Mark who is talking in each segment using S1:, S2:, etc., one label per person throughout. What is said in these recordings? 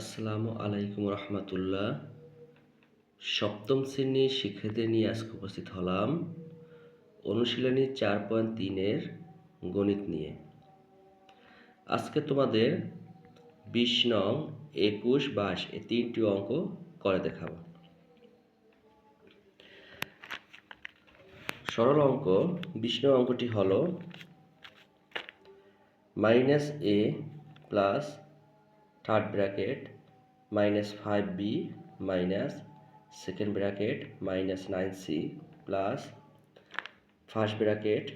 S1: আসসালামু আলাইকুম রহমতুল্লাহ। সপ্তম শ্রেণির শিক্ষার্থীদের নিয়ে আজকে উপস্থিত হলাম অনুশীলনী চার পয়েন্ট তিনের গণিত নিয়ে। আজকে তোমাদের বিশ নং, একুশ, বাইশ, এই তিনটি অঙ্ক করে দেখাবো। সরল অঙ্ক, বিশ নং অঙ্কটি হল minus A plus third bracket minus five B minus second bracket minus nine C plus first bracket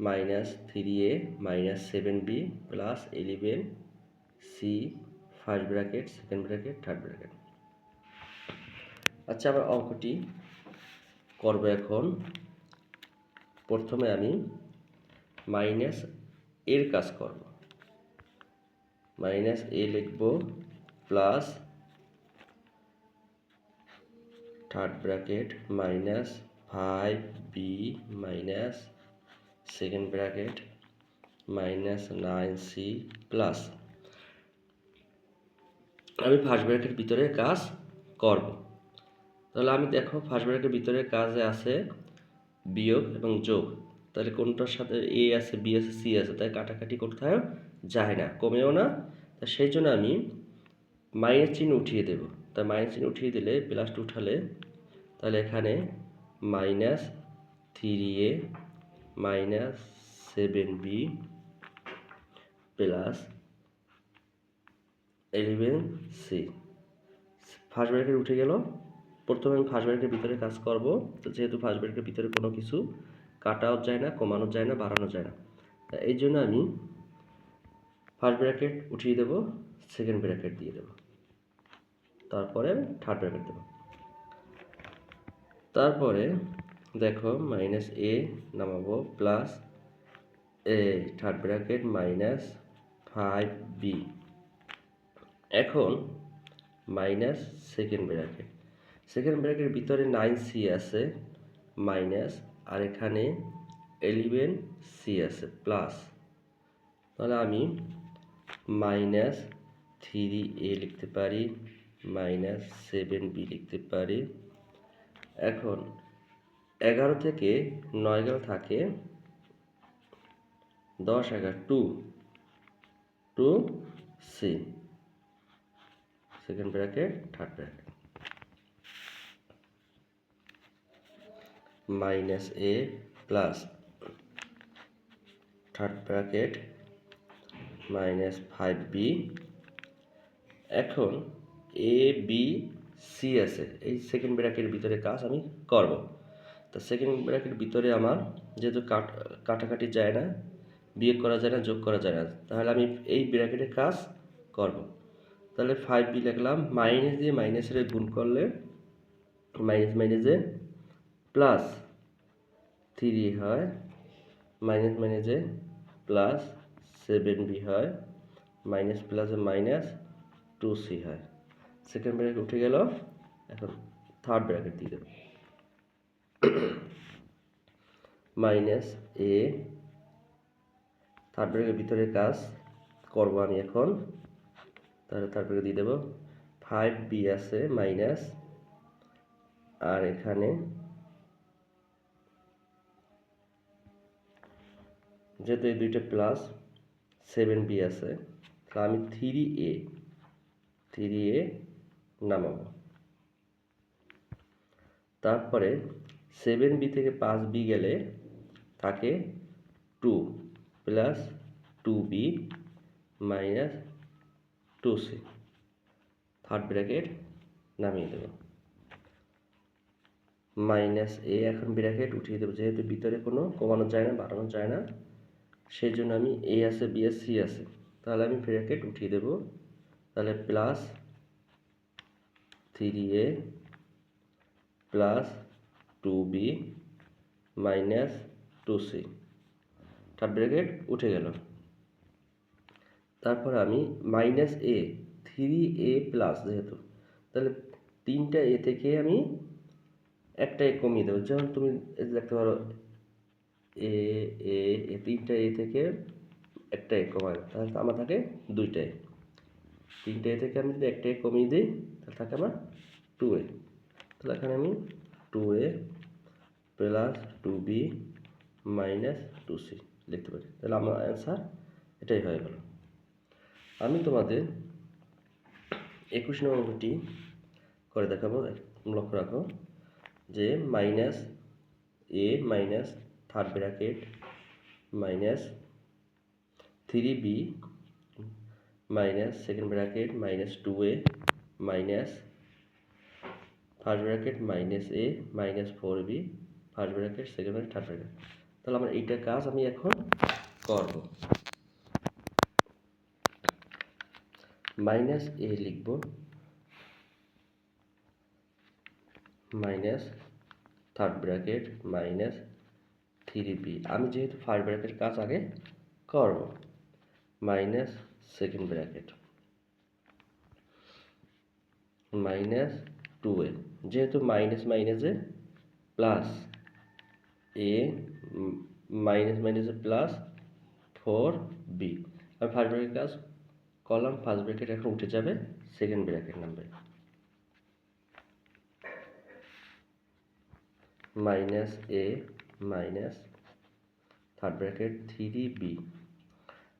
S1: minus three A minus seven B plus eleven C first bracket second bracket third bracket আচ্ছা আবার অঙ্কটি করব এখন। প্রথমে আমি minus এর কাজ করব। মাইনাস এ লিখব plus third bracket minus five B minus second bracket minus nine C plus. আমি ফার্স্ট ব্র্যাকেটের ভিতরে কাজ করব। তাহলে আমি দেখো ফার্স্ট ব্র্যাকেটের ভিতরে কাজে আছে বিয়োগ এবং যোগ। তাহলে কোনটার সাথে এ আছে, বি আছে, সি আছে, তাই কাটাকাটি কোথাও যায় না কমেও না। তা সেই জন্য আমি মাইনাস চিহ্ন উঠিয়ে দেব। তা মাইনাস চিহ্ন উঠিয়ে দিলে প্লাসটা উঠালে, তাহলে এখানে minus three A minus seven B plus eleven C first bracket উঠে গেল। প্রথমে আমি ফার্স্ট ব্র্যাকেটের ভিতরে কাজ করব। তো যেহেতু ফার্স্ট ব্র্যাকেটের ভিতরে কোনো কিছু কাটাও যায় না, কমানো যায় না, বাড়ানো যায় না। তা এই জন্য আমি ফার্স্ট ব্র্যাকেট উঠিয়ে দেব সেকেন্ড ব্র্যাকেট দিয়ে দেব। তারপরে থার্ড ব্র্যাকেট দেব। তারপরে দেখো মাইনাস এ নামাবো plus A third bracket minus five B এখন মাইনাস সেকেন্ড ব্র্যাকেট সেকেন্ড ব্র্যাকেটের ভিতরে নাইন সি আছে মাইনাস আর এখানে এলিভেন সি আছে প্লাস তাহলে আমি মাইনাস থ্রি এ লিখতে পারি মাইনাস সেভেন বি লিখতে পারি। এখন এগারো থেকে নয় গেল থাকে দশ এগারো two two C second bracket third bracket minus A plus third bracket minus five B এখন এ বি সি আছে। এই সেকেন্ড ব্র্যাকেটের ভিতরে কাজ আমি করব। তো সেকেন্ড ব্র্যাকেটের ভিতরে আমার যেহেতু কাট, কাটাকাটি যায় না, বিয়োগ করা যায় না, যোগ করা যায় না, তাহলে আমি এই ব্র্যাকেটের কাজ করব। তাহলে ফাইভ বি লিখলাম মাইনাস দিয়ে মাইনাসের গুণ করলে মাইনাস মাইনাসে প্লাস থ্রি হয় মাইনাস মাইনাসে প্লাস সেভেন বি হয়, মাইনাস প্লাসে মাইনাস টু সি হয়। সেকেন্ড ব্র্যাকেট উঠে গেল, এখন থার্ড ব্র্যাকেট দিয়ে দেবো। মাইনাস এ থার্ড ব্র্যাকের ভিতরে কাজ করব আমি এখন। তাহলে থার্ড ব্র্যাকেট দিয়ে দেবো। ফাইভ বি আছে, মাইনাস, আর এখানে যেহেতু এই দুইটা প্লাস সেভেন বি আছে। তাহলে আমি থ্রি এ থ্রি এ নামাবো। তারপরে সেভেন বি থেকে পাঁচ বি গেলে থাকে two plus two B minus two C. Third bracket নামিয়ে দেব। মাইনাস এ এখন ব্র্যাকেট উঠিয়ে দেবো। যেহেতু ভিতরে কোনো কমানো যায় না, বাড়ানো যায় না সেই জন্য আমি এ আছে বি আছে সি আছে। তাহলে আমি ব্র্যাকেট উঠিয়ে দেব। তাহলে plus three A plus two B minus two C third bracket উঠে গেল। তারপর আমি minus A three A plus যেহেতু, তাহলে তিনটা এ থেকে আমি একটা এ কমিয়ে দেবো। যেমন তুমি দেখতে পারো এ এ তিনটা এ থেকে একটা এ কমায়। তাহলে আমার থাকে দুইটা এ। তিনটে এ থেকে আমি যদি একটা এ কমিয়ে দিই, তাহলে থাকে আমার টু এ। তাহলে এখানে আমি two A plus two B minus two C লিখতে পারি। তাহলে আমার অ্যান্সার এটাই হয়ে গেল। আমি তোমাদের একুশ নম্বরটি করে দেখাবো লক্ষ্য রাখো যে minus A minus third bracket minus three B minus second bracket minus two A minus first bracket minus A minus four B first bracket second bracket third bracket তাহলে আমার এইটা কাজ আমি এখন করব। মাইনাস এ লিখব। Minus third bracket minus three B আমি যেহেতু ফার্স্ট ব্র্যাকেট কাজ আগে করব। Minus second bracket minus two A যেহেতু মাইনাস মাইনাসে প্লাস এ মাইনাস মাইনাসে প্লাস ফোর বি আমি ফার্স্ট ব্র্যাকেট কাজ করলাম ফার্স্ট ব্র্যাকেট এখন উঠে যাবে সেকেন্ড ব্র্যাকেট নামবে minus A minus third bracket three B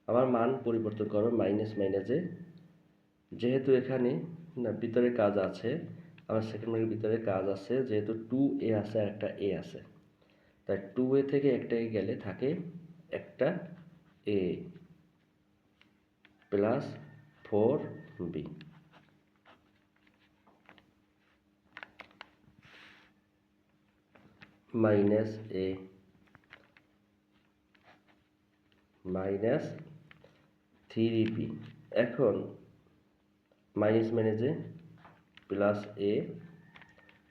S1: আমার মান পরিবর্তন করো মাইনাস মাইনাসে যেহেতু এখানে ভিতরে কাজ আছে, আমার সেকেন্ড ব্র্যাকেট ভিতরে কাজ আছে, যেহেতু টু এ আছে আর একটা এ আছে। তাই টু এ থেকে একটা এ গেলে থাকে একটা A plus four B minus A minus three B এখন মাইনাস মাইনাসে প্লাস এ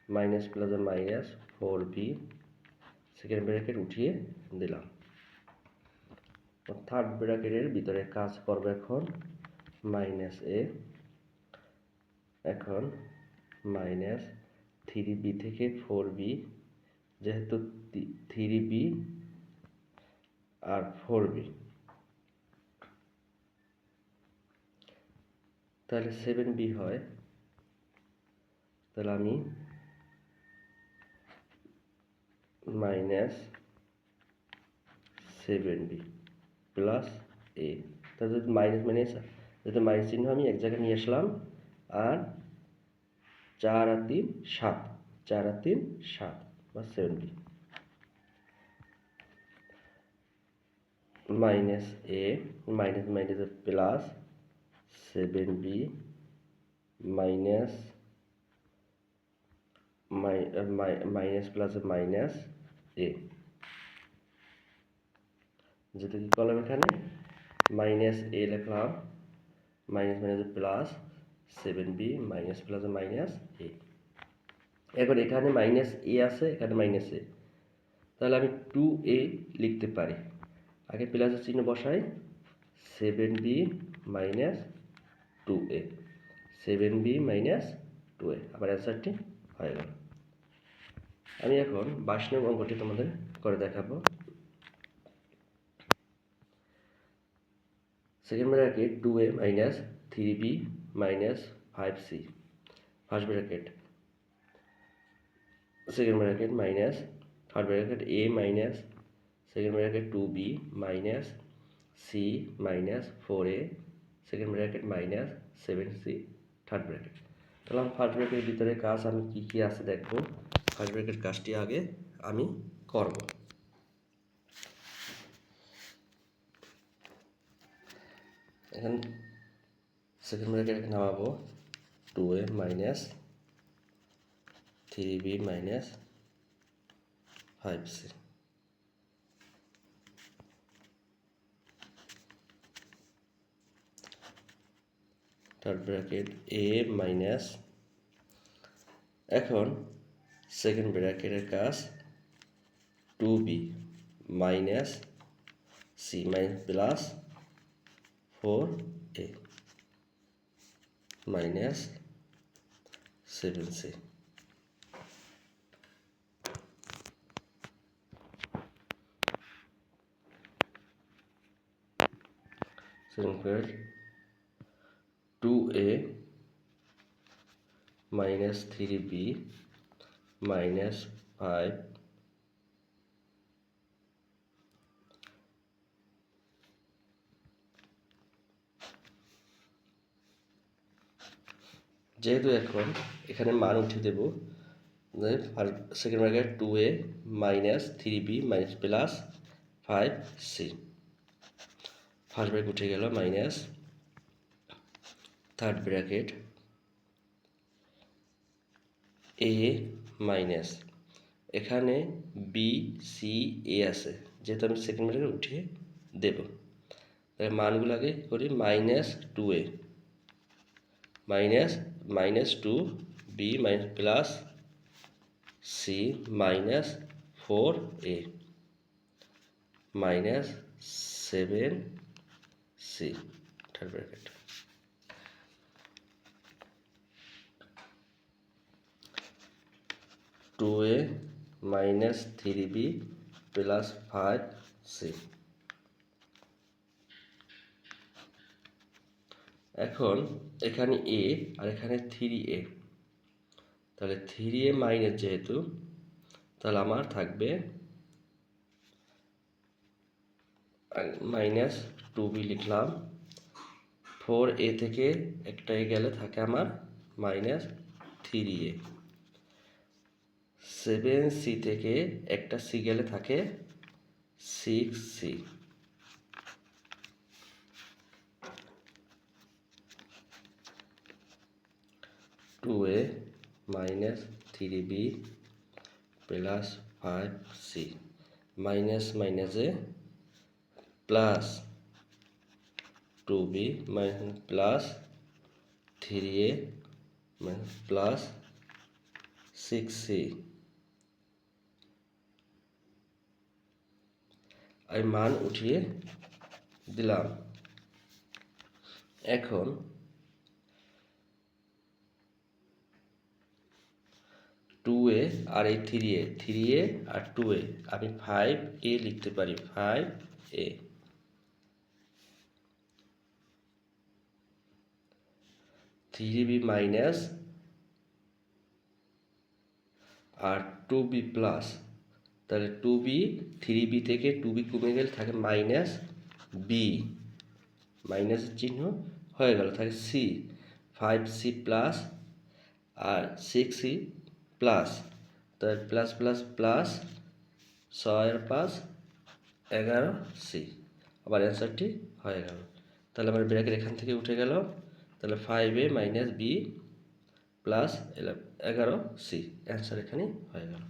S1: মাইনাস প্লাসে minus four B second bracket উঠিয়ে দিলাম। থার্ড ব্র্যাকেটের ভিতরে কাজ করবে এখন মাইনাস এ এখন মাইনাস থ্রি বি থেকে ফোর বি যেহেতু থ্রি বি আর ফোর বি তাহলে সেভেন বি হয়। তাহলে আমি minus seven B plus A তাহলে যদি মাইনাস মাইনাস যদি মাইনাস চিহ্ন আমি এক জায়গায় নিয়ে আসলাম, আর চার আর তিন, সাত। চার আর তিন, সাত। বা seven B minus A minus minus plus seven B minus minus plus minus A যেটা কি করলাম এখানে মাইনাস এ লিখলাম minus minus plus seven B minus plus minus A এখন এখানে মাইনাস এ আছে, এখানে মাইনাস এ তাহলে আমি টু এ লিখতে পারি। আগে প্লাসের চিহ্ন বসাই। Seven B minus two A seven B minus two A আমার অ্যান্সারটি হয়ে গেল। আমি এখন বাইশ অঙ্কটি তোমাদের করে দেখাবো। Second bracket two A minus three B minus five C first bracket second bracket minus third bracket A minus second bracket two B minus C minus four A second bracket minus seven C third bracket তাহলে আমি first ব্র্যাকেটের ভিতরে কাজ আমি কী কী আছে দেখব? First bracket কাজটি আগে আমি করব। এখন সেকেন্ড ব্র্যাকেট নামাবো two A minus three B minus five C third bracket A minus এখন সেকেন্ড ব্র্যাকেটের কাজ two B minus C minus plus four A minus seven C bracket two A minus three B minus five যেহেতু এখন এখানে মান উঠে দেব second bracket two A minus three B minus plus five C first bracket উঠে গেল minus third bracket A minus এখানে B C A আছে। যেহেতু আমি সেকেন্ড ব্র্যাকেট উঠিয়ে দেব। তাহলে মানগুলো আগে করি minus two A minus minus two B minus plus C minus four A minus seven C third bracket two A minus three B plus five C এখন এখানে এ আর এখানে থ্রি এ তাহলে থ্রি এ মাইনাস যেহেতু, তাহলে আমার থাকবে মাইনাস টু বি লিখলাম। Four A থেকে একটা এ গেলে থাকে আমার minus three A seven C থেকে একটা সি গেলে থাকে six C two A minus three B plus five C minus মাইনাসে plus two B minus plus three A minus plus six C আমি মান উঠিয়ে দিলাম। এখন টু এ আর এই থ্রি এ থ্রি এ আর টু এ আমি ফাইভ এ লিখতে পারি five A three B minus R two B plus তাহলে টু বি থ্রি বি থেকে টু বি কমে গেলে থাকে মাইনাস বি মাইনাসের চিহ্ন হয়ে গেল থাকে সি ফাইভ সি প্লাস আর সিক্স সি প্লাস তাহলে প্লাস প্লাস প্লাস ছয়ের পাঁচ, এগারো সি আবার অ্যান্সারটি হয়ে গেল। তাহলে আমার ব্র্যাকেট এখান থেকে উঠে গেল তাহলে five A minus B plus এগারো সি অ্যান্সার এখানে হয়ে গেল।